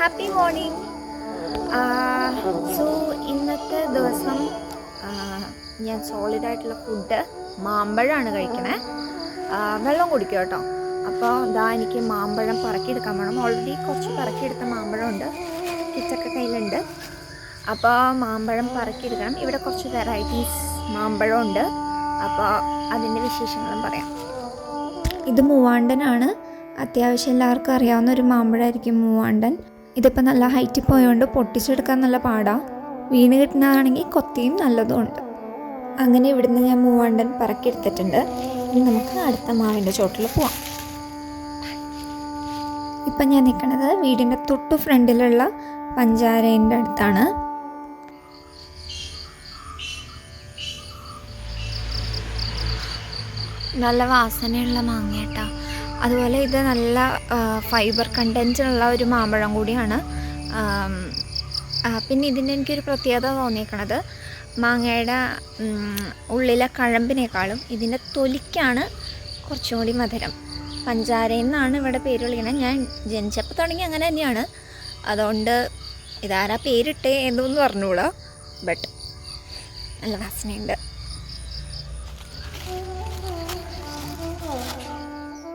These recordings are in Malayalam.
ഹാപ്പി മോർണിംഗ് സോ ഇന്നത്തെ ദിവസം ഞാൻ സോളിഡ് ആയിട്ടുള്ള ഫുഡ് മാമ്പഴമാണ് കഴിക്കണേ. വെള്ളം കുടിക്കുക കേട്ടോ. അപ്പോൾ ഇതാ എനിക്ക് മാമ്പഴം പറക്കിയെടുക്കാൻ വേണം. ഓൾറെഡി കുറച്ച് പറക്കിയെടുത്ത മാമ്പഴമുണ്ട്. കിച്ചൊക്കെ കയ്യിലുണ്ട്. അപ്പോൾ മാമ്പഴം പറക്കിയെടുക്കണം. ഇവിടെ കുറച്ച് വെറൈറ്റീസ് മാമ്പഴമുണ്ട്. അപ്പോൾ അതിന്റെ വിശേഷങ്ങളും പറയാം. ഇത് മൂവാണ്ടനാണ്. അത്യാവശ്യം എല്ലാവർക്കും അറിയാവുന്ന ഒരു മാമ്പഴമായിരിക്കും മൂവാണ്ടൻ. ഇതിപ്പോൾ നല്ല ഹൈറ്റിൽ പോയതുകൊണ്ട് പൊട്ടിച്ചെടുക്കാൻ നല്ല പാടാണ് വീണ് കിട്ടുന്നതാണെങ്കിൽ കൊത്തിയും നല്ലതുമുണ്ട്. അങ്ങനെ ഇവിടുന്ന് ഞാൻ മൂവാണ്ടൻ പറക്കിയെടുത്തിട്ടുണ്ട് ഇനി നമുക്ക് അടുത്ത മാവിന്റെ ചോട്ടിൽ പോവാം. ഇപ്പം ഞാൻ നിൽക്കുന്നത് വീടിന്റെ തൊട്ടു ഫ്രണ്ടിലുള്ള പഞ്ചാരേന്റെ അടുത്താണ്. നല്ല വാസനയുള്ള മാങ്ങയേട്ടാ. അതുപോലെ ഇത് നല്ല ഫൈബർ കണ്ടന്റുള്ള ഒരു മാമ്പഴം കൂടിയാണ്. പിന്നെ ഇതിന്റെ എനിക്കൊരു പ്രത്യേകത തോന്നിയേക്കണത് മാങ്ങയുടെ ഉള്ളിലെ കഴമ്പിനേക്കാളും ഇതിന്റെ തൊലിക്കാണ് കുറച്ചും കൂടി മധുരം. പഞ്ചാര എന്നാണ് ഇവിടെ പേര് വിളിക്കുന്നത് ഞാൻ ജനിച്ചപ്പോൾ തുടങ്ങി അങ്ങനെ തന്നെയാണ്. അതുകൊണ്ട് ഇതാരാ പേരിട്ടേ എന്നൊന്നും പറഞ്ഞുകൂടാ ബട്ട് നല്ല വാസനയുണ്ട്.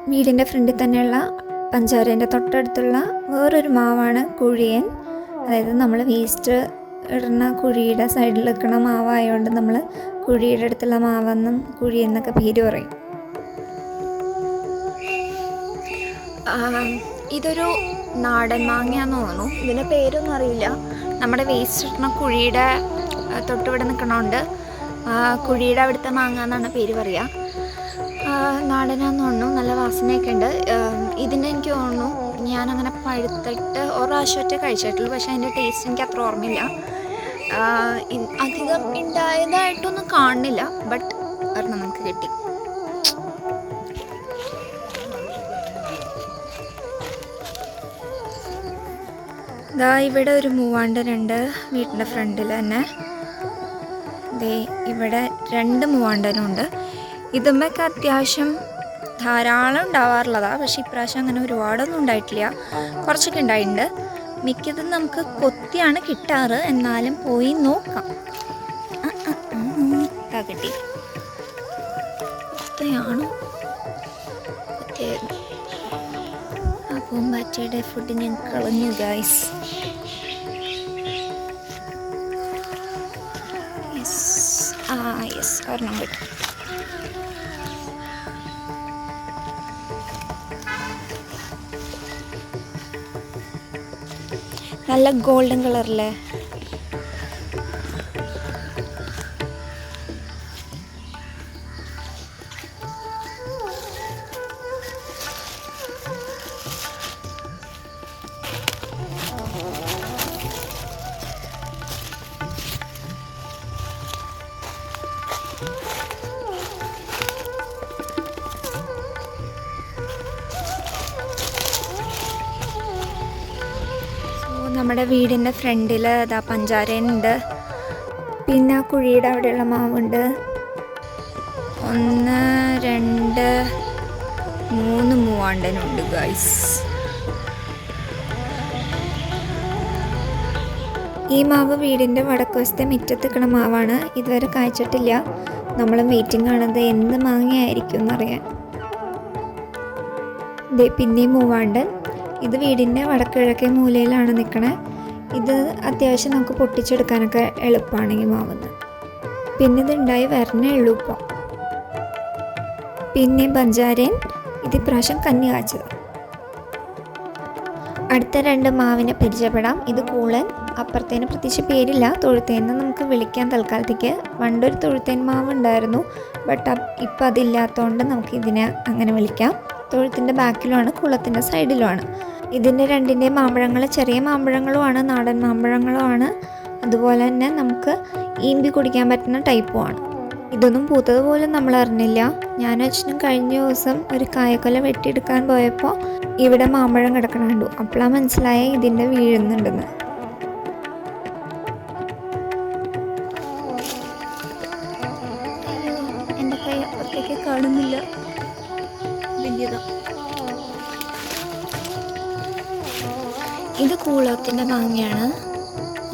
വീടിന്റെ ഫ്രണ്ടിൽ തന്നെയുള്ള പഞ്ചാരേന്റെ തൊട്ടടുത്തുള്ള വേറൊരു മാവാണ് കുഴിയൻ. അതായത് നമ്മൾ വേസ്റ്റ് ഇടുന്ന കുഴിയുടെ സൈഡിൽ നിൽക്കുന്ന മാവായതുകൊണ്ട് നമ്മൾ കുഴിയുടെ അടുത്തുള്ള മാവെന്നും കുഴിയെന്നൊക്കെ പേര് പറയും. ഇതൊരു നാടൻ മാങ്ങയാന്ന് തോന്നുന്നു. ഇതിന്റെ പേരൊന്നും അറിയില്ല. നമ്മുടെ വേസ്റ്റ് ഇടുന്ന കുഴിയുടെ തൊട്ടിവിടെ നിൽക്കണോണ്ട് കുഴിയുടെ അവിടുത്തെ മാങ്ങ എന്നാണ് പേര് പറയുക നാടനാന്ന് തോന്നുന്നു. നല്ല വാസനയൊക്കെ ഉണ്ട് ഇതിന്റെ എനിക്ക് തോന്നുന്നു ഞാനങ്ങനെ പഴുത്തിട്ട് ഒരു പ്രാവശ്യമൊക്കെ കഴിച്ചിട്ടുള്ളൂ. പക്ഷേ അതിന്റെ ടേസ്റ്റ് എനിക്ക് അത്ര ഓർമ്മയില്ല. അധികം ഉണ്ടായതായിട്ടൊന്നും കാണുന്നില്ല. ബട്ട് ഒരെണ്ണം നമുക്ക് കിട്ടി. ദാ ഇവിടെ ഒരു മൂവാണ്ടനുണ്ട് വീട്ടിന്റെ ഫ്രണ്ടിൽ തന്നെ. ദേ ഇവിടെ രണ്ട് മൂവാണ്ടനുണ്ട്. ഇതുമ്മൊക്കെ അത്യാവശ്യം ധാരാളം ഉണ്ടാവാറുള്ളതാണ് പക്ഷേ ഇപ്രാവശ്യം അങ്ങനെ ഒരുപാടൊന്നും ഉണ്ടായിട്ടില്ല. കുറച്ചൊക്കെ ഉണ്ടായിട്ടുണ്ട്. മിക്കതും നമുക്ക് കൊത്തിയാണ് കിട്ടാറ്. എന്നാലും പോയി നോക്കാം. കിട്ടി. കൊത്തയാണോ ആ പൂമ്പാറ്റയുടെ ഫുഡ് ഞാൻ കളഞ്ഞു ഗൈസ് ആ യെസ് ഒരെണ്ണം നല്ല ഗോൾഡൻ കളറിലെ നമ്മുടെ വീടിന്റെ ഫ്രണ്ടിൽ ഇതാ പഞ്ചാരയുണ്ട്. പിന്നെ കുഴിയുടെ അവിടെയുള്ള മാവുണ്ട്. ഒന്ന് രണ്ട് മൂന്ന് മൂവാണ്ടനുണ്ട് ഗൈസ് ഈ മാവ് വീടിന്റെ വടക്കുവശത്തെ മുറ്റത്തിക്കണ മാവാണ്. ഇതുവരെ കായ്ച്ചിട്ടില്ല. നമ്മളും വെയിറ്റിംഗ് ആണത് എന്ത് മാങ്ങയായിരിക്കും എന്നറിയാൻ. പിന്നെയും മൂവാണ്ടൻ ഇത് വീടിന്റെ വടക്കിഴക്കേ മൂലയിലാണ് നിൽക്കണേ. ഇത് അത്യാവശ്യം നമുക്ക് പൊട്ടിച്ചെടുക്കാനൊക്കെ എളുപ്പമാണ് ഈ പിന്നെ ഇതുണ്ടായി വരണേ ഉള്ളൂ പിന്നെ പഞ്ചാരൻ ഇത് ഇപ്രാവശ്യം കന്നി കാച്ചത് അടുത്ത രണ്ട് മാവിനെ പരിചയപ്പെടാം. ഇത് കൂളൻ അപ്പുറത്തേന് പ്രത്യേകിച്ച് പേരില്ല. തൊഴുത്തേന്ന് നമുക്ക് വിളിക്കാൻ തൽക്കാലത്തേക്ക്. പണ്ടൊരു തൊഴുത്തേൻ മാവ് ഉണ്ടായിരുന്നു ബട്ട് ഇപ്പം അതില്ലാത്തതുകൊണ്ട് നമുക്ക് ഇതിനെ അങ്ങനെ വിളിക്കാം. തൊഴുത്തിന്റെ ബാക്കിലുമാണ് കുളത്തിന്റെ സൈഡിലുമാണ്. ഇതിന്റെ രണ്ടിന്റെ മാമ്പഴങ്ങൾ ചെറിയ മാമ്പഴങ്ങളുമാണ് നാടൻ മാമ്പഴങ്ങളുമാണ്. അതുപോലെ തന്നെ നമുക്ക് ഈമ്പി കുടിക്കാൻ പറ്റുന്ന ടൈപ്പുമാണ് ഇതൊന്നും പൂത്തത് പോലും നമ്മൾ അറിഞ്ഞില്ല. ഞാനും അച്ഛനും കഴിഞ്ഞ ദിവസം ഒരു കായക്കൊല വെട്ടിയെടുക്കാൻ പോയപ്പോൾ ഇവിടെ മാമ്പഴം കിടക്കണുണ്ടു അപ്പോഴാണ് മനസ്സിലായ ഇതിന്റെ വീഴുന്നുണ്ടെന്ന്. എന്റെ കൈ അപ്പുറത്തേക്ക് കാണുന്നില്ല. വലിയതാ ഇത് കൂളത്തിന്റെ ഭംഗിയാണ്.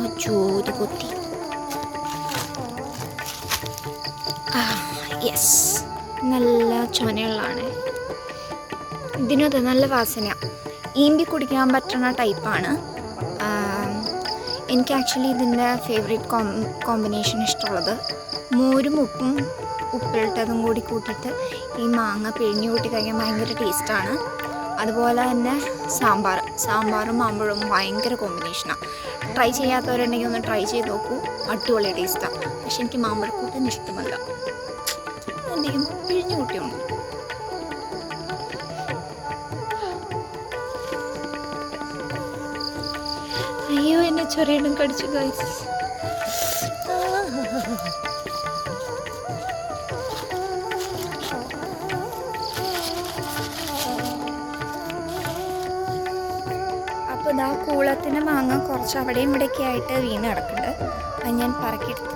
അച്ചോ ഇത് ആ യെസ് നല്ല ചൊനയുള്ളതാണ് ഇതിനത് നല്ല വാസന. ഈമ്പി കുടിക്കാൻ പറ്റുന്ന ടൈപ്പാണ് എനിക്ക് ആക്ച്വലി ഇതിന്റെ ഫേവറേറ്റ് കോം കോമ്പിനേഷൻ ഇഷ്ടമുള്ളത്. മോരും ഉപ്പും ഉപ്പിലിട്ടതും കൂടി കൂട്ടിയിട്ട് ഈ മാങ്ങ പിഴിഞ്ഞു കൂട്ടി കഴിക്കാൻ ഭയങ്കര ടേസ്റ്റാണ് അതുപോലെ തന്നെ സാമ്പാർ സാമ്പാറും മാമ്പഴവും ഭയങ്കര കോമ്പിനേഷനാണ് ട്രൈ ചെയ്യാത്തവരുണ്ടെങ്കിൽ ഒന്ന് ട്രൈ ചെയ്ത് നോക്കൂ. അടിപൊളി ടേസ്റ്റാണ് പക്ഷെ എനിക്ക് മാമ്പഴക്കൂട്ടിന് ഇഷ്ടമല്ല. എന്തെങ്കിലും പിഴിഞ്ഞു കൂട്ടിയുണ്ട് അയ്യോ എന്നെ ചൊറിയണം കടിച്ചു ഗൈസ് അപ്പോൾ ഇതാ കൂളത്തിന് മാങ്ങ കുറച്ച് അവിടെയും ഇവിടെയൊക്കെ ആയിട്ട് വീണ് കിടക്കുന്നുണ്ട്. അത് ഞാൻ പറക്കിട്ട്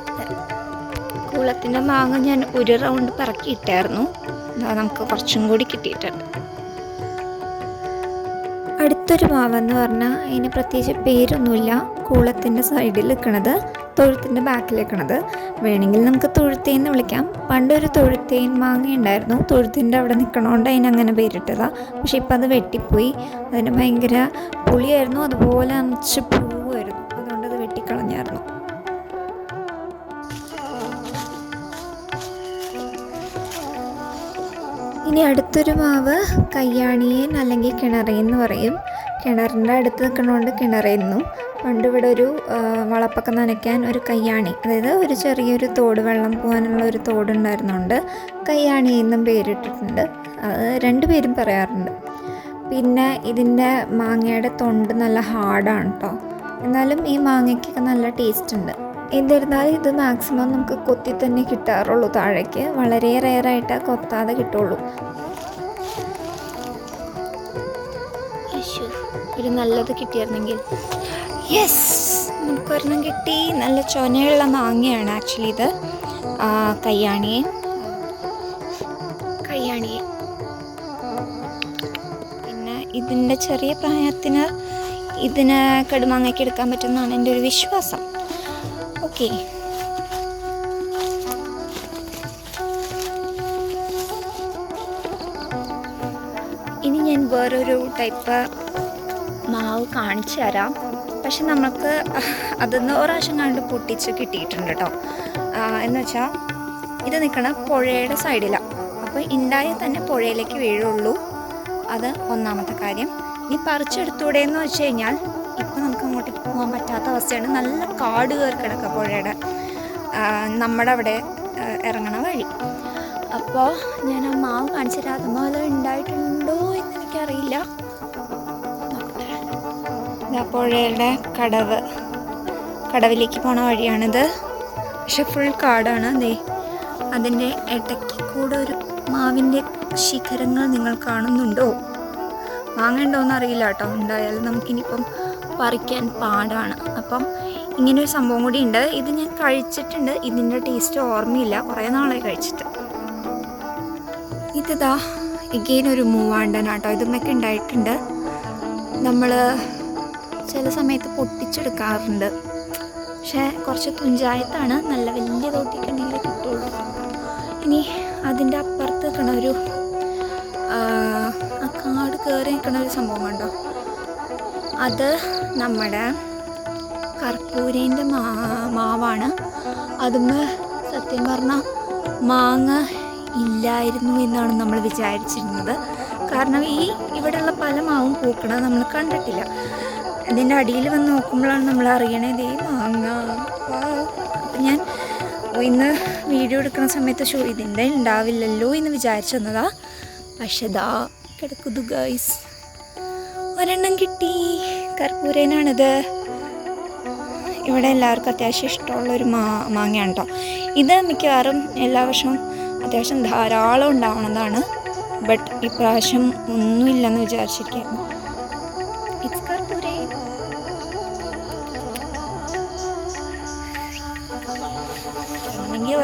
കൂളത്തിന്റെ മാങ്ങ ഞാൻ ഒരു റൗണ്ട് പറക്കിയിട്ടായിരുന്നു. ഇതാ നമുക്ക് കുറച്ചും കൂടി കിട്ടിയിട്ടുണ്ട്. അടുത്തൊരു മാവെന്ന് പറഞ്ഞാൽ അതിന് പ്രത്യേകിച്ച് പേരൊന്നുമില്ല. കൂളത്തിന്റെ സൈഡിൽ നിൽക്കണത് തൊഴുത്തിന്റെ ബാക്കിൽ നിൽക്കണത്. വേണമെങ്കിൽ നമുക്ക് തൊഴുത്തേന്ന് വിളിക്കാം. പണ്ടൊരു തൊഴുത്തേൻ മാങ്ങ ഉണ്ടായിരുന്നു തൊഴുത്തിന്റെ അവിടെ നിൽക്കണോണ്ട് അതിനങ്ങനെ പേരിട്ടതാണ് പക്ഷെ ഇപ്പം അത് വെട്ടിപ്പോയി. അതിന് ഭയങ്കര പുളിയായിരുന്നു. അതുപോലെ അനച്ച് പൂവായിരുന്നു അതുകൊണ്ട് അത് വെട്ടിക്കളഞ്ഞായിരുന്നു. ഇനി അടുത്തൊരു മാവ് കയ്യാണിയൻ അല്ലെങ്കിൽ കിണറേൻ എന്ന് പറയും. കിണറിന്റെ അടുത്ത് നിൽക്കണോണ്ട് കിണറായിരുന്നു. പണ്ട് ഇവിടെ ഒരു വളപ്പൊക്കെ നനയ്ക്കാൻ ഒരു കയ്യാണി അതായത് ഒരു ചെറിയൊരു തോട് വെള്ളം പോകാനുള്ള ഒരു തോട് ഉണ്ടായിരുന്നുണ്ട് കയ്യാണി എന്നും പേരിട്ടിട്ടുണ്ട്. അത് രണ്ട് പേരും പറയാറുണ്ട്. പിന്നെ ഇതിന്റെ മാങ്ങയുടെ തൊണ്ട് നല്ല ഹാർഡാണ് കേട്ടോ എന്നാലും ഈ മാങ്ങയ്ക്കൊക്കെ നല്ല ടേസ്റ്റ് ഉണ്ട്. എന്നിരുന്നാലും ഇത് മാക്സിമം നമുക്ക് കൊത്തി തന്നെ കിട്ടാറുള്ളൂ താഴേക്ക്. വളരെ റെയറായിട്ട് കൊത്താതെ കിട്ടുള്ളൂ. ഒരു നല്ലത് കിട്ടിയിരുന്നെങ്കിൽ. യെസ് നമുക്കൊരെണ്ണം കിട്ടി. നല്ല ചൊനയുള്ള മാങ്ങയാണ് ആക്ച്വലി ഇത്. കയ്യാണിയെ കയ്യാണിയെ പിന്നെ ഇതിന്റെ ചെറിയ പ്രായത്തിന് ഇതിന് കടുമാങ്ങയ്ക്ക് എടുക്കാൻ പറ്റുമെന്നാണ് എന്റെ ഒരു വിശ്വാസം. ഓക്കെ ഇനി ഞാൻ വേറൊരു ടൈപ്പ് മാവ് കാണിച്ചു തരാം. പക്ഷെ നമുക്ക് അതൊന്ന് പ്രാവശ്യം കണ്ട് പൊട്ടിച്ച് കിട്ടിയിട്ടുണ്ട് കേട്ടോ. എന്ന് വെച്ചാൽ ഇത് നിൽക്കണ പുഴയുടെ സൈഡിലാണ് അപ്പോൾ ഉണ്ടായാൽ തന്നെ പുഴയിലേക്ക് വീഴുള്ളൂ. അത് ഒന്നാമത്തെ കാര്യം. ഇനി പറിച്ചെടുത്തൂടെ എന്ന് വെച്ച് കഴിഞ്ഞാൽ ഇപ്പം നമുക്ക് അങ്ങോട്ട് പോകാൻ പറ്റാത്ത അവസ്ഥയാണ്. നല്ല കാട് കയറി കിടക്കുക പുഴയുടെ. നമ്മുടെ അവിടെ ഇറങ്ങണ വഴി. അപ്പോൾ ഞാൻ ആ മാവ് കാണിച്ചു അതുപോലെ ഉണ്ടായിട്ടുണ്ടോ എന്ന് എനിക്കറിയില്ല. പുഴയുടെ കടവ്. കടവിലേക്ക് പോണ വഴിയാണിത്. പക്ഷെ ഫുൾ കാടാണ്. അതെ അതിന്റെ ഇടയ്ക്ക് കൂടെ ഒരു മാവിന്റെ ശിഖരങ്ങൾ നിങ്ങൾ കാണുന്നുണ്ടോ? വാങ്ങണ്ടോ എന്നറിയില്ല കേട്ടോ. ഉണ്ടായാലും നമുക്കിനിയിപ്പം പറിക്കാൻ പാടാണ്. അപ്പം ഇങ്ങനെ ഒരു സംഭവം കൂടി ഉണ്ട്. ഇത് ഞാൻ കഴിച്ചിട്ടുണ്ട്. ഇതിന്റെ ടേസ്റ്റ് ഓർമ്മയില്ല. കുറേ നാളായി കഴിച്ചിട്ട്. ഇതിതാ എഗെയിൻ ഒരു മൂവാണ്ടനാട്ടോ ഇതുമൊക്കെ ഉണ്ടായിട്ടുണ്ട്. നമ്മൾ ചില സമയത്ത് പൊട്ടിച്ചെടുക്കാറുണ്ട്. പക്ഷേ കുറച്ച് തുഞ്ചായത്താണ് നല്ല വലിയ തോട്ടിക്കണ്ടെങ്കിൽ കിട്ടുള്ളൂ ഇനി അതിന്റെ അപ്പുറത്ത് നിൽക്കണ ഒരു ആ, കാട് കയറി നിൽക്കണ ഒരു സംഭവം കണ്ടോ? അത് നമ്മുടെ കർപ്പൂരേന്റെ മാ മാവാണ്. അതുമ്മ സത്യം പറഞ്ഞാൽ മാങ്ങ ഇല്ലായിരുന്നു എന്നാണ് നമ്മൾ വിചാരിച്ചിരുന്നത്. കാരണം ഈ ഇവിടെയുള്ള പല മാവും പൂക്കണത് നമ്മൾ കണ്ടിട്ടില്ല. ഇതിന്റെ അടിയിൽ വന്ന് നോക്കുമ്പോഴാണ് നമ്മൾ അറിയണേ ദേ മാങ്ങ. ഞാൻ ഇന്ന് വീഡിയോ എടുക്കുന്ന സമയത്ത് ഷോ ഇതിന്റെ ഉണ്ടാവില്ലല്ലോ എന്ന് വിചാരിച്ചു തന്നതാ പക്ഷെ ദാ കിടക്കുന്നു ഗൈസ് ഒരെണ്ണം കിട്ടി. കർപ്പൂരേനാണിത്. ഇവിടെ എല്ലാവർക്കും അത്യാവശ്യം ഇഷ്ടമുള്ളൊരു മാ മാങ്ങയാണ് കേട്ടോ ഇത് മിക്കവാറും എല്ലാ വർഷവും അത്യാവശ്യം ധാരാളം ഉണ്ടാവണതാണ്. ബട്ട് ഇപ്രാവശ്യം ഒന്നുമില്ലെന്ന് വിചാരിച്ചിരിക്കുന്നു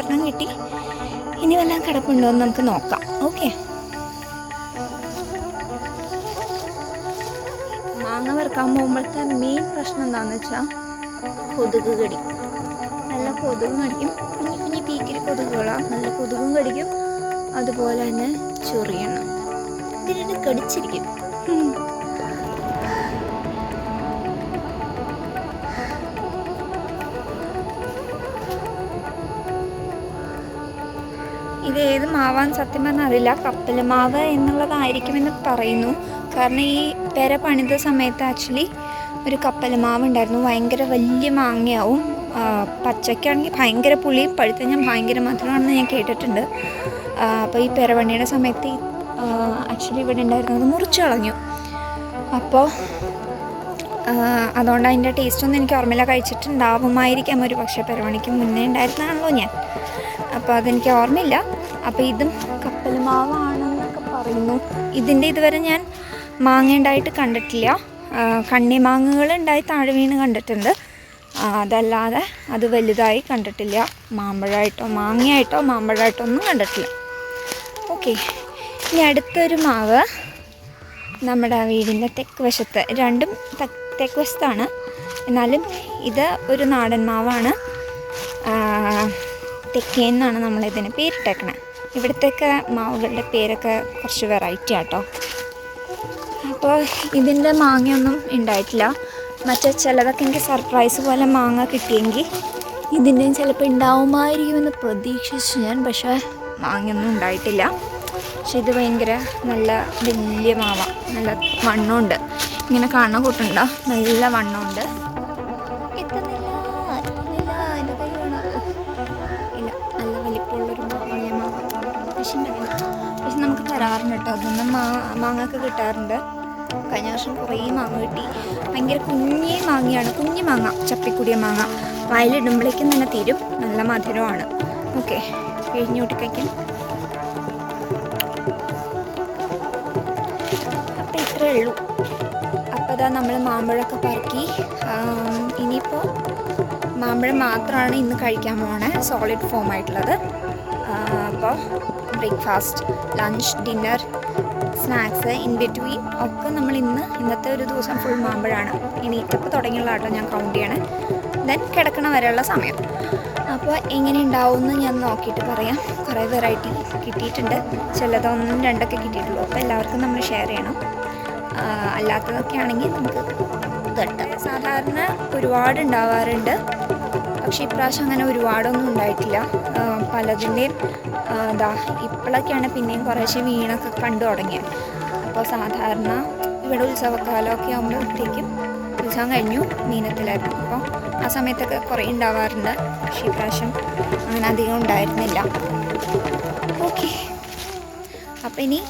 ഒരെണ്ണം കിട്ടി. ഇനി വല്ലതും കിടപ്പുണ്ടോ എന്ന് നമുക്ക് നോക്കാം. ഓക്കെ. മാങ്ങ വറുക്കാൻ പോകുമ്പോഴത്തെ മെയിൻ പ്രശ്നം എന്താണെന്ന് വെച്ചാൽ കൊതുക് കടി. നല്ല കൊതുകും കടിക്കും. ഇനി കുഞ്ഞി പീക്കിരി കൊതുകുകളാണ് നല്ല കൊതുകും കടിക്കും. അതുപോലെ തന്നെ ചൊറിയണം ഇതിനെ കടിച്ചിരിക്കും. ഏത് മാവാൻ സത്യം പറഞ്ഞാൽ അറിയില്ല കപ്പൽ മാവ് എന്നുള്ളതായിരിക്കുമെന്ന് പറയുന്നു. കാരണം ഈ പെര പണിത സമയത്ത് ആക്ച്വലി ഒരു കപ്പൽ മാവ് ഉണ്ടായിരുന്നു ഭയങ്കര വലിയ മാങ്ങയാവും. പച്ചയ്ക്കാണെങ്കിൽ ഭയങ്കര പുളിയും പഴുത്ത ഞാൻ ഭയങ്കര മധുരമാണെന്ന് ഞാൻ കേട്ടിട്ടുണ്ട്. അപ്പോൾ ഈ പെരപണിയുടെ സമയത്ത് ആക്ച്വലി ഇവിടെ ഉണ്ടായിരുന്നത് മുറിച്ച് കളഞ്ഞു. അപ്പോൾ അതുകൊണ്ട് അതിന്റെ ടേസ്റ്റൊന്നും എനിക്ക് ഓർമ്മയില്ല. കഴിച്ചിട്ടുണ്ടാവുമായിരിക്കാം ഒരു പക്ഷേ. പെരവണിക്ക് മുന്നേ ഉണ്ടായിരുന്നാണല്ലോ ഞാൻ. അപ്പോൾ അതെനിക്ക് ഓർമ്മയില്ല. അപ്പോൾ ഇതും കപ്പൽ മാവാണെന്നൊക്കെ പറയുന്നു. ഇതിന്റെ ഇതുവരെ ഞാൻ മാങ്ങ ഉണ്ടായിട്ട് കണ്ടിട്ടില്ല. കണ്ണിമാങ്ങകൾ ഉണ്ടായി താഴെ വീണ് കണ്ടിട്ടുണ്ട്. അതല്ലാതെ അത് വലുതായി കണ്ടിട്ടില്ല. മാമ്പഴമായിട്ടോ മാങ്ങയായിട്ടോ മാമ്പഴമായിട്ടോ ഒന്നും കണ്ടിട്ടില്ല. ഓക്കെ ഇനി അടുത്തൊരു മാവ് നമ്മുടെ വീടിന്റെ തെക്ക് വശത്ത്. രണ്ടും തെക്ക് വശത്താണ്. എന്നാലും ഇത് ഒരു നാടൻ മാവാണ്. തെക്കേന്നാണ് നമ്മളിതിന് പേരിട്ടേക്കണേ. ഇവിടുത്തെയൊക്കെ മാവുകളുടെ പേരൊക്കെ കുറച്ച് വെറൈറ്റി ആട്ടോ. അപ്പോൾ ഇതിന്റെ മാങ്ങയൊന്നും ഉണ്ടായിട്ടില്ല. മറ്റേ ചിലതൊക്കെ എനിക്ക് സർപ്രൈസ് പോലെ മാങ്ങ കിട്ടിയെങ്കിൽ ഇതിന്റെയും ചിലപ്പോൾ ഉണ്ടാവുമായിരിക്കുമെന്ന് പ്രതീക്ഷിച്ചു ഞാൻ പക്ഷേ മാങ്ങയൊന്നും ഉണ്ടായിട്ടില്ല. പക്ഷെ ഇത് ഭയങ്കര നല്ല വലിയ മാവ നല്ല വണ്ണമുണ്ട്. ഇങ്ങനെ കണ്ണ കൂട്ടുണ്ടോ? നല്ല വണ്ണമുണ്ട്. എത്തുന്നില്ല തരാറുണ്ട് കേട്ടോ. അതൊന്നും മാ മാങ്ങൊക്കെ കിട്ടാറുണ്ട്. കഴിഞ്ഞ വർഷം കുറേ മാങ്ങ കിട്ടി. ഭയങ്കര കുഞ്ഞി മാങ്ങയാണ്. കുഞ്ഞി മാങ്ങ ചപ്പിക്കുടിയ മാങ്ങ. വയലിടുമ്പോഴേക്കും തന്നെ തീരും. നല്ല മധുരമാണ്. ഓക്കെ കഴിഞ്ഞോട്ട് കഴിക്കാൻ അപ്പം ഇത്രേ ഉള്ളൂ. അപ്പോൾ അതാ നമ്മൾ മാമ്പഴമൊക്കെ പറക്കി. ഇനിയിപ്പോൾ മാമ്പഴം മാത്രമാണ് ഇന്ന് കഴിക്കാൻ പോണേ. സോളിഡ് ഫോം ആയിട്ടുള്ളത്. അപ്പോൾ breakfast lunch dinner snacks in between ഒക്കെ നമ്മൾ ഇന്ന് ഇന്നത്തെ ഒരു ദിവസം ഫുൾ മാമ്പഴമാണ് എണീറ്റപ്പോൾ തുടങ്ങിയുള്ള ആട്ടോ ഞാൻ കൗണ്ട് ചെയ്യണേ. ദെൻ കിടക്കണ വരെയുള്ള സമയം. അപ്പോൾ എങ്ങനെ ഉണ്ടാവുമെന്ന് ഞാൻ നോക്കിയിട്ട് പറയാം. കുറേ വെറൈറ്റി കിട്ടിയിട്ടുണ്ട്. ചിലതൊന്നും രണ്ടൊക്കെ കിട്ടിയിട്ടുള്ളൂ. അപ്പോൾ എല്ലാവർക്കും നമ്മൾ ഷെയർ ചെയ്യണം. അല്ലാത്തതൊക്കെ ആണെങ്കിൽ നമുക്ക് തട്ടാം സാധാരണ ഒരുപാട് ഉണ്ടാവാറുണ്ട്. പക്ഷേ ഇപ്രാവശ്യം അങ്ങനെ ഒരുപാടൊന്നും ഉണ്ടായിട്ടില്ല. പലതിന്റെയും എന്താ ഇപ്പോഴൊക്കെയാണ് പിന്നെയും കുറേശ്ശെ വീണൊക്കെ കണ്ടു തുടങ്ങിയത്. അപ്പോൾ സാധാരണ ഇവിടെ ഉത്സവക്കാലമൊക്കെ ആകുമ്പോഴത്തേക്കും ഉത്സവം കഴിഞ്ഞു മീനത്തിലായിരുന്നു. അപ്പോൾ ആ സമയത്തൊക്കെ കുറേ ഉണ്ടാവാറുണ്ട്. പക്ഷേ ഇപ്രാവശ്യം അങ്ങനെ അധികം ഉണ്ടായിരുന്നില്ല. ഓക്കെ. അപ്പോൾ ഇനി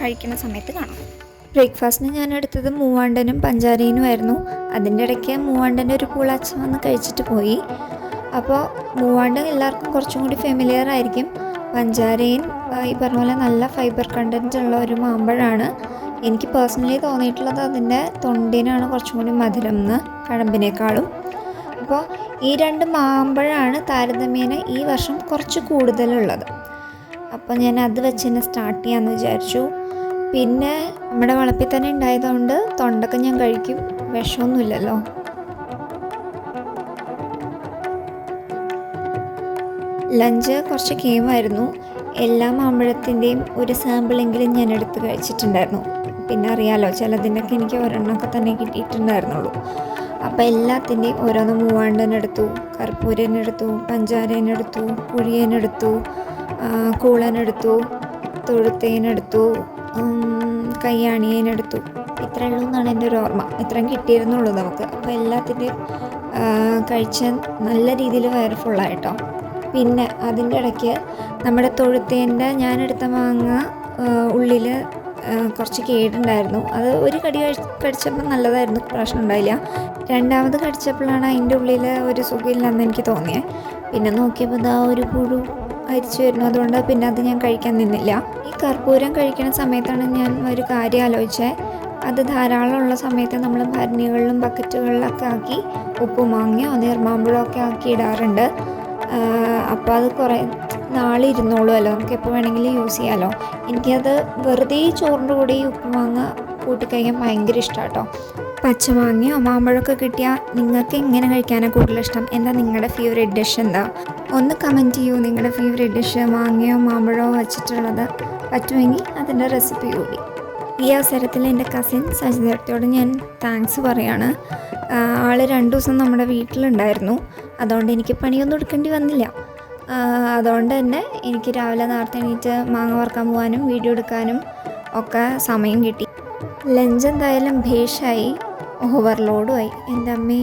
കഴിക്കുന്ന സമയത്ത് കാണാം. ബ്രേക്ക്ഫാസ്റ്റിന് ഞാൻ എടുത്തത് മൂവാണ്ടനും പഞ്ചാരയിനുമായിരുന്നു അതിന്റെ ഇടയ്ക്ക് മൂവാണ്ടന്റെ ഒരു പൂളാച്ചൻ വന്ന് കഴിച്ചിട്ട് പോയി. അപ്പോൾ മൂവാണ്ട് എല്ലാവർക്കും കുറച്ചും കൂടി ഫെമിലിയർ ആയിരിക്കും. പഞ്ചാരയും ഈ പറഞ്ഞ പോലെ നല്ല ഫൈബർ കണ്ടന്റ് ഉള്ള ഒരു മാമ്പഴമാണ് എനിക്ക് പേഴ്സണലി തോന്നിയിട്ടുള്ളത് അതിന്റെ തൊണ്ടിനാണ് കുറച്ചും കൂടി മധുരം എന്ന് കഴമ്പിനേക്കാളും അപ്പോൾ ഈ രണ്ട് മാമ്പഴമാണ് താരതമ്യേന ഈ വർഷം കുറച്ച് കൂടുതലുള്ളത്. അപ്പോൾ ഞാൻ അത് വെച്ച് തന്നെ സ്റ്റാർട്ട് ചെയ്യാമെന്ന് വിചാരിച്ചു. പിന്നെ നമ്മുടെ വളപ്പിൽ തന്നെ ഉണ്ടായതുകൊണ്ട് തൊണ്ടൊക്കെ ഞാൻ കഴിക്കും. വിഷമൊന്നുമില്ലല്ലോ. ലഞ്ച് കുറച്ച് കേമായിരുന്നു എല്ലാ മാമ്പഴത്തിന്റെയും ഒരു സാമ്പിളെങ്കിലും ഞാൻ എടുത്ത് കഴിച്ചിട്ടുണ്ടായിരുന്നു. പിന്നെ അറിയാലോ ചിലതിനൊക്കെ എനിക്ക് ഒരെണ്ണമൊക്കെ തന്നെ കിട്ടിയിട്ടുണ്ടായിരുന്നുള്ളൂ. അപ്പോൾ എല്ലാത്തിന്റെയും ഓരോന്ന് മൂവാണ്ടനെടുത്തു കർപ്പൂരനെടുത്തു പഞ്ചാരനെടുത്തു കുഴിയനെടുത്തു കൂളനെടുത്തു തൊഴുത്തേനെടുത്തു ഉം, അണിയനെടുത്തു ഇത്രയേ ഉള്ളൂ എന്നാണ് എന്റെ ഒരു ഓർമ്മ. ഇത്രയും കിട്ടിയിരുന്നുള്ളൂ നമുക്ക്. അപ്പോൾ എല്ലാത്തിന്റെയും കഴിച്ച നല്ല രീതിയിൽ വയറ് ഫുള്ളായിട്ടോ. പിന്നെ അതിന്റെ ഇടയ്ക്ക് നമ്മുടെ തൊഴുത്തേന്റെ ഞാനെടുത്ത മാങ്ങ ഉള്ളിൽ കുറച്ച് കേടുണ്ടായിരുന്നു. അത് ഒരു കടി കടിച്ചപ്പോൾ നല്ലതായിരുന്നു. പ്രശ്നം ഉണ്ടായില്ല. രണ്ടാമത് കടിച്ചപ്പോഴാണ് അതിന്റെ ഉള്ളിൽ ഒരു സുഖമില്ലെന്ന് എനിക്ക് തോന്നിയത് പിന്നെ നോക്കിയപ്പോൾ ഇതാ ഒരു പുഴു. അരിച്ചു വരുന്നു അതുകൊണ്ട് പിന്നെ അത് ഞാൻ കഴിക്കാൻ നിന്നില്ല. ഈ കർപ്പൂരം കഴിക്കുന്ന സമയത്താണ് ഞാൻ ഒരു കാര്യം ആലോചിച്ചത് അത് ധാരാളമുള്ള സമയത്ത് നമ്മൾ ഭരണികളിലും ബക്കറ്റുകളിലൊക്കെ ആക്കി ഉപ്പ് ഉപ്പുമാങ്ങയോ നീർമാമ്പഴമോ ഒക്കെ ആക്കി ഇടാറുണ്ട്. അപ്പോൾ അത് കുറേ നാളിരുന്നോളുമല്ലോ നമുക്ക് എപ്പോൾ വേണമെങ്കിലും യൂസ് ചെയ്യാമല്ലോ എനിക്കത് വെറുതെ ചോറിന്റെ കൂടെ ഈ ഉപ്പ് മാങ്ങ കൂട്ടിക്കഴിക്കാൻ ഭയങ്കര ഇഷ്ടമാണ് കേട്ടോ പച്ചമാങ്ങയോ മാമ്പഴമൊക്കെ കിട്ടിയാൽ നിങ്ങൾക്ക് എങ്ങനെ കഴിക്കാനാണ് കൂടുതൽ ഇഷ്ടം? എന്താ നിങ്ങളുടെ ഫേവറേറ്റ് ഡിഷ് എന്താ? ഒന്ന് കമന്റ് ചെയ്യൂ. നിങ്ങളുടെ ഫേവറേറ്റ് ഡിഷ് മാങ്ങയോ മാമ്പഴമോ വെച്ചിട്ടുള്ളത് പറ്റുമെങ്കിൽ അതിന്റെ റെസിപ്പി കൂടി. ഈ അവസരത്തിൽ എന്റെ കസിൻ സജിതയോട് ഞാൻ താങ്ക്സ് പറയാണ്. ആൾ രണ്ട് ദിവസം നമ്മുടെ വീട്ടിലുണ്ടായിരുന്നു. അതുകൊണ്ട് എനിക്ക് പണിയൊന്നും എടുക്കേണ്ടി വന്നില്ല. അതുകൊണ്ട് തന്നെ എനിക്ക് രാവിലെ നേരത്തെ എണീറ്റ് മാങ്ങ വറുക്കാൻ പോകാനും വീഡിയോ എടുക്കാനും ഒക്കെ സമയം കിട്ടി. ലഞ്ച് എന്തായാലും ഭേഷായി. ഓവർലോഡുമായി എന്റെ അമ്മേ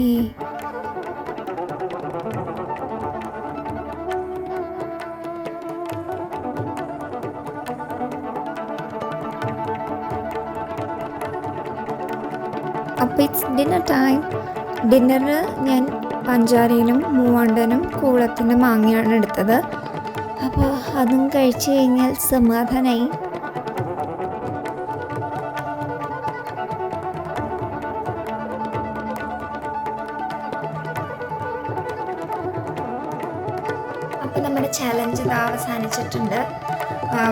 അപ്പോൾ ഇറ്റ്സ് ഡിന്നർ ടൈം ഡിന്നറിന് ഞാൻ പഞ്ചാരയിലും മൂവാണ്ടനും കൂളത്തിന്റെ മാങ്ങയാണ് എടുത്തത്. അപ്പോൾ അതും കഴിച്ചു കഴിഞ്ഞാൽ സമാധാനമായി അപ്പോൾ നമ്മുടെ ചലഞ്ച് ഇത് അവസാനിച്ചിട്ടുണ്ട്.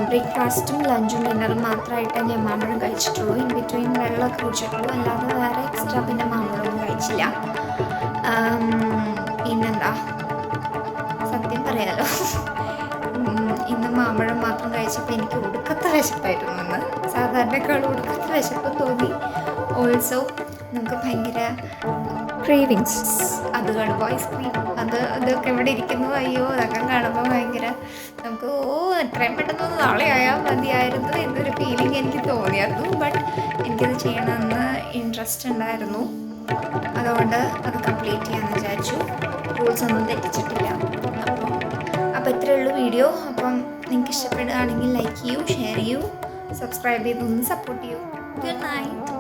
ബ്രേക്ക്ഫാസ്റ്റും ലഞ്ചും ഡിന്നറും മാത്രമായിട്ട് ഞാൻ മാമ്പഴം കഴിച്ചിട്ടുള്ളൂ. ഇൻ ബിറ്റ്വീൻ വെള്ളമൊക്കെ കുടിച്ചിട്ടുള്ളൂ. അല്ലാതെ വേറെ എക്സ്ട്രാ പിന്നെ മാമ്പഴമൊന്നും കഴിച്ചില്ല. പിന്നെന്താ? സത്യം പറയാലോ. ഇന്ന് മാമ്പഴം മാത്രം കഴിച്ചപ്പോൾ എനിക്ക് ഒടുക്കത്തെ വിശപ്പായിരുന്നു അന്ന് സാധാരണക്കാൾ ഒടുക്കത്തെ വിശപ്പ് തോന്നി. ഓൾസോ നമുക്ക് ഭയങ്കര ക്രേവിങ്സ് അത് വോയിസ് ഐസ്ക്രീം അത് അതൊക്കെ ഇവിടെ ഇരിക്കുന്നു. അയ്യോ അതൊക്കെ കാണുമ്പോൾ ഭയങ്കര നമുക്ക് ഓ എത്രയും പെട്ടെന്ന് നാളെ ആയാൽ മതിയായിരുന്നു എന്നൊരു ഫീലിംഗ് എനിക്ക് തോന്നിയായിരുന്നു. ബട്ട് എനിക്കത് ചെയ്യണമെന്ന് ഇൻട്രസ്റ്റ് ഉണ്ടായിരുന്നു. അതുകൊണ്ട് അത് കംപ്ലീറ്റ് ചെയ്യാമെന്ന് വിചാരിച്ചു. റൂൾസ് ഒന്നും തെറ്റിച്ചിട്ടില്ല. അപ്പം അപ്പോൾ ഇത്രയേ ഉള്ളൂ വീഡിയോ അപ്പം നിങ്ങൾക്ക് ഇഷ്ടപ്പെടുകയാണെങ്കിൽ ലൈക്ക് ചെയ്യൂ ഷെയർ ചെയ്യൂ സബ്സ്ക്രൈബ് ചെയ്തൊന്ന് സപ്പോർട്ട് ചെയ്യൂ. Good night